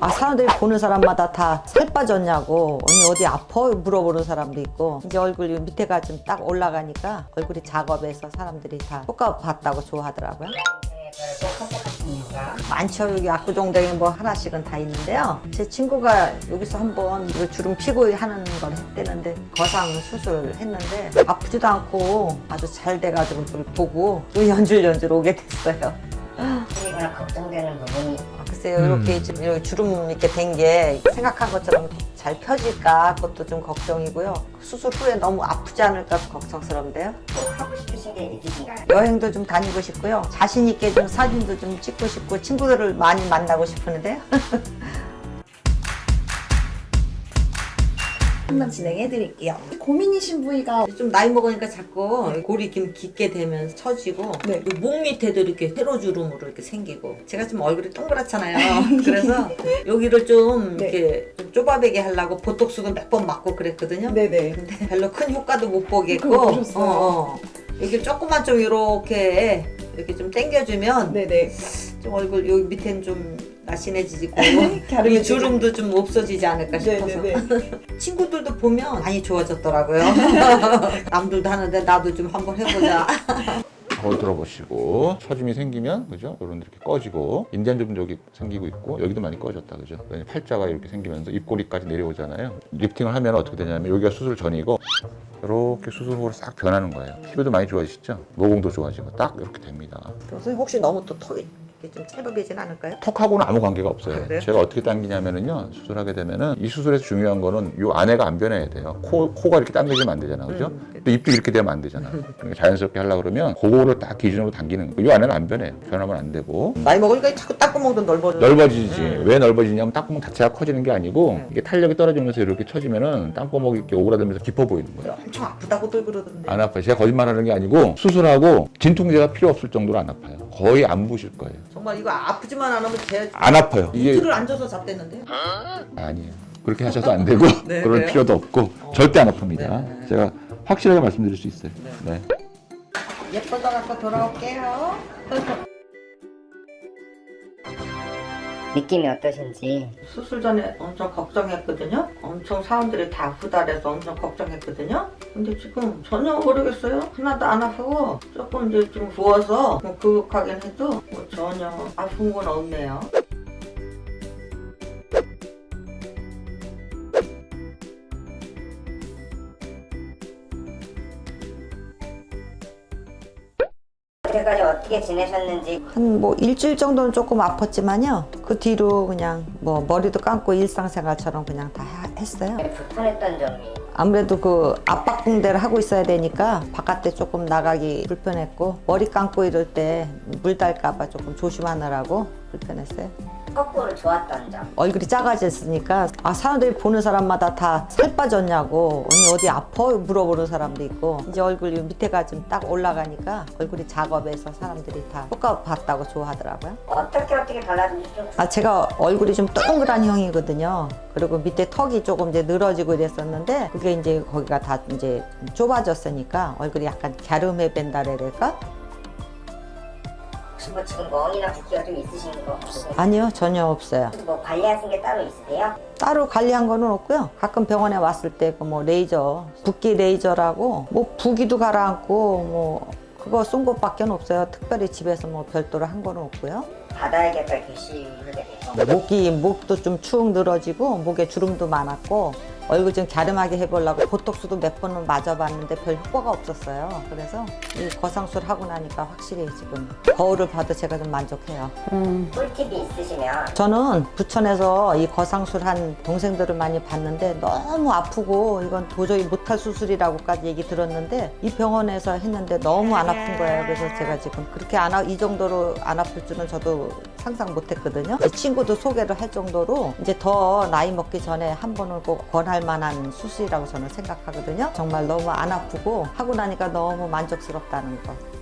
아 사람들이 보는 사람마다 다 살 빠졌냐고 언니 어디 아파 물어보는 사람도 있고 이제 얼굴 이 밑에가 좀 딱 올라가니까 얼굴이 작업해서 사람들이 다 효과 봤다고 좋아하더라고요. 많죠 여기 압구정동에 뭐 하나씩은 다 있는데요. 제 친구가 여기서 한번 주름 피고 하는 걸 했대는데 거상 수술 했는데 아프지도 않고 아주 잘 돼가지고 보고 또 연줄 연줄 오게 됐어요. 생기거나 걱정되는 부분이 아, 글쎄요 이렇게 좀 이렇게 주름 이렇게 된 게 생각한 것처럼 잘 펴질까 그것도 좀 걱정이고요. 수술 후에 너무 아프지 않을까 걱정스러운데요. 또 하고 싶으신 게 있으신가요? 여행도 좀 다니고 싶고요. 자신 있게 좀 사진도 좀 찍고 싶고 친구들을 많이 만나고 싶은데요. 한번 진행해 드릴게요. 고민이신 부위가 좀 나이 먹으니까 자꾸 골이 좀 깊게 되면서 처지고 네. 그목 밑에도 이렇게 세로주름으로 이렇게 생기고 제가 좀 얼굴이 동그랗잖아요. 그래서 여기를 좀 네. 이렇게 좀 좁아배게 하려고 보톡스도 몇 번 맞고 그랬거든요. 네네. 근데 별로 큰 효과도 못 보겠고 그거 보셨어요? 어, 어. 여기 조금만 좀 이렇게 이렇게 좀 당겨주면 네네. 좀 얼굴 여기 밑에는 좀 날씬해지고 갸름해지고. 이 주름도 좀 없어지지 않을까 싶어서 네네네. 친구들도 보면 많이 좋아졌더라고요. 남들도 하는데 나도 좀 한번 해보자. 거울 들어보시고 처짐이 생기면 그죠? 이런 이렇게 꺼지고 인대한 점도 여기 생기고 있고 여기도 많이 꺼졌다 그죠? 왜냐면 팔자가 이렇게 생기면서 입꼬리까지 내려오잖아요. 리프팅을 하면 어떻게 되냐면 여기가 수술 전이고 이렇게 수술 후로 싹 변하는 거예요. 피부도 많이 좋아지시죠? 모공도 좋아지고 딱 이렇게 됩니다. 선생님 혹시 너무 또턱 이 이렇게 좀 짧아지진 않을까요? 턱하고는 아무 관계가 없어요. 그래요? 제가 어떻게 당기냐면은요, 수술하게 되면은 이 수술에서 중요한 거는 이 안에가 안 변해야 돼요. 코, 코가 이렇게 당겨지면 안 되잖아, 그죠? 음. 또 입도 이렇게 되면 안 되잖아. 그러니까 자연스럽게 하려 고 그러면 그거를 딱 기준으로 당기는 거. 이 안에는 안 변해요. 변하면 안 되고. 나이 먹으니까 자꾸 땅구멍도 넓어져. 넓어지지. 음. 왜 넓어지냐면 땅구멍 자체가 커지는 게 아니고 이게 탄력이 떨어지면서 이렇게 쳐지면은 땅구멍이 이렇게 오그라들면서 깊어 보이는 거예요. 엄청 아프다고들 그러던데. 안 아파요. 제가 거짓말하는 게 아니고 수술하고 진통제가 필요 없을 정도로 안 아파요. 거의 안 부실 거예요. 정말 이거 아프지만 않으면 제 안 아파요. 이게 이틀을 앉아서 잤댔는데요. 아니에요. 그렇게 하셔도 안 되고 네, 그럴 그래요? 필요도 없고 절대 안 아픕니다. 네. 제가 확실하게 말씀드릴 수 있어요. 네. 예뻐서 갖고 돌아올게요. 느낌이 어떠신지 수술 전에 엄청 걱정했거든요. 엄청 사람들이 다 후달해서 엄청 걱정했거든요. 근데 지금 전혀 모르겠어요. 하나도 안 아프고 조금 이제 좀 부어서 뭐 그윽하긴 해도 뭐 전혀 아픈 건 없네요. 그때까지 어떻게 지내셨는지 한 뭐 일주일 정도는 조금 아팠지만요. 그 뒤로 그냥 뭐 머리도 감고 일상생활처럼 그냥 다 하- 했어요. 불편했던 점이 아무래도 그 압박 붕대를 하고 있어야 되니까 바깥에 조금 나가기 불편했고 머리 감고 이럴 때물 닿을까봐 조금 조심하느라고 불편했어요. 거꾸로 좋았던 점 얼굴이 작아졌으니까 아 사람들이 보는 사람마다 다 살 빠졌냐고 언니 어디 아파 물어보는 사람도 있고 이제 얼굴 이 밑에가 좀 딱 올라가니까 얼굴이 작업해서 사람들이 다 효과 봤다고 좋아하더라고요. 어떻게 어떻게 좀아 제가 얼굴이 좀 동그란 형이거든요. 그리고 밑에 턱이 조금 이제 늘어지고 이랬었는데 그게 이제 거기가 다 이제 좁아졌으니까 얼굴이 약간 갸름해 뺀다 그럴까? 혹시 뭐 지금 멍이나 붓기가 좀 있으신 거 없으세요? 아니요 전혀 없어요. 뭐 관리하신 게 따로 있으세요? 따로 관리한 거는 없고요. 가끔 병원에 왔을 때 그 뭐 레이저, 붓기 레이저라고 뭐 부기도 가라앉고 뭐 그거 쏜 것밖에 없어요. 특별히 집에서 뭐 별도로 한 거는 없고요. 받아야겠다 결심을 해서 목이 목도 좀 축 늘어지고 목에 주름도 많았고 얼굴 좀 갸름하게 해보려고 보톡스도 몇 번은 맞아봤는데 별 효과가 없었어요. 그래서 이 거상술 하고 나니까 확실히 지금 거울을 봐도 제가 좀 만족해요. 꿀팁이 있으시면 저는 부천에서 이 거상술 한 동생들을 많이 봤는데 너무 아프고 이건 도저히 못할 수술이라고까지 얘기 들었는데 이 병원에서 했는데 너무 안 아픈 거예요. 그래서 제가 지금 그렇게 안, 아, 이 정도로 안 아플 줄은 저도 상상 못 했거든요. 제 친구도 소개를 할 정도로 이제 더 나이 먹기 전에 한 번은 꼭 권할 만한 수술이라고 저는 생각하거든요. 정말 너무 안 아프고 하고 나니까 너무 만족스럽다는 거.